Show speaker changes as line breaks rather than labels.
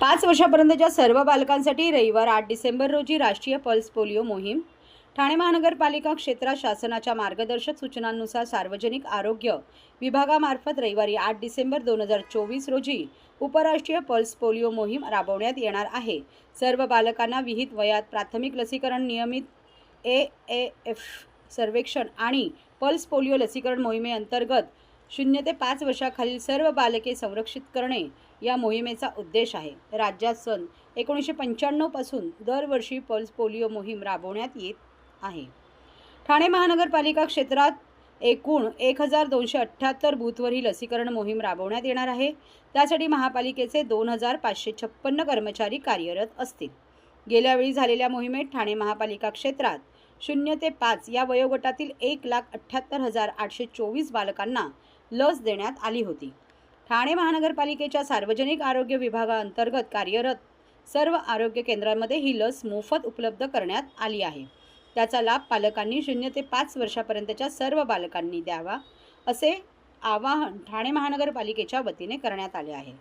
पाच वर्षापर्यंतच्या सर्व बालकांसाठी रविवार आठ डिसेंबर रोजी राष्ट्रीय पल्स पोलिओ मोहीम. ठाणे महानगरपालिका क्षेत्रात शासनाच्या मार्गदर्शक सूचनांनुसार सार्वजनिक आरोग्य विभागामार्फत रविवारी आठ डिसेंबर दोन हजार चोवीस रोजी उपराष्ट्रीय पल्स पोलिओ मोहीम राबवण्यात येणार आहे. सर्व बालकांना विहित वयात प्राथमिक लसीकरण नियमित ए ए एफ सर्वेक्षण आणि पल्स पोलिओ लसीकरण मोहिमेअंतर्गत शून्य ते पाच वर्षाखालील सर्व बालके संरक्षित करणे या मोहिमेचा उद्देश आहे. राज्यात सन एकोणीसशे पंच्याण्णवपासून दरवर्षी पल्स पोलिओ मोहीम राबवण्यात येत आहे. ठाणे महानगरपालिका क्षेत्रात एकूण एक हजार दोनशे अठ्ठ्याहत्तर बूथवर ही लसीकरण मोहीम राबवण्यात येणार आहे. त्यासाठी महापालिकेचे दोन हजार पाचशे छप्पन्न कर्मचारी कार्यरत असतील. गेल्यावेळी झालेल्या मोहिमेत ठाणे महापालिका क्षेत्रात शून्य ते पाच या वयोगटातील एक लाख अठ्ठ्याहत्तर हजार आठशे चोवीस बालकांना लस देण्यात आली होती. ठाणे महानगरपालिकेच्या सार्वजनिक आरोग्य विभागाअंतर्गत कार्यरत सर्व आरोग्य केंद्रांमध्ये ही लस मोफत उपलब्ध करण्यात आली आहे. त्याचा लाभ पालकांनी शून्य ते पाच वर्षापर्यंतच्या सर्व बालकांनी द्यावा असे आवाहन ठाणे महानगरपालिकेच्या वतीने करण्यात आले आहे.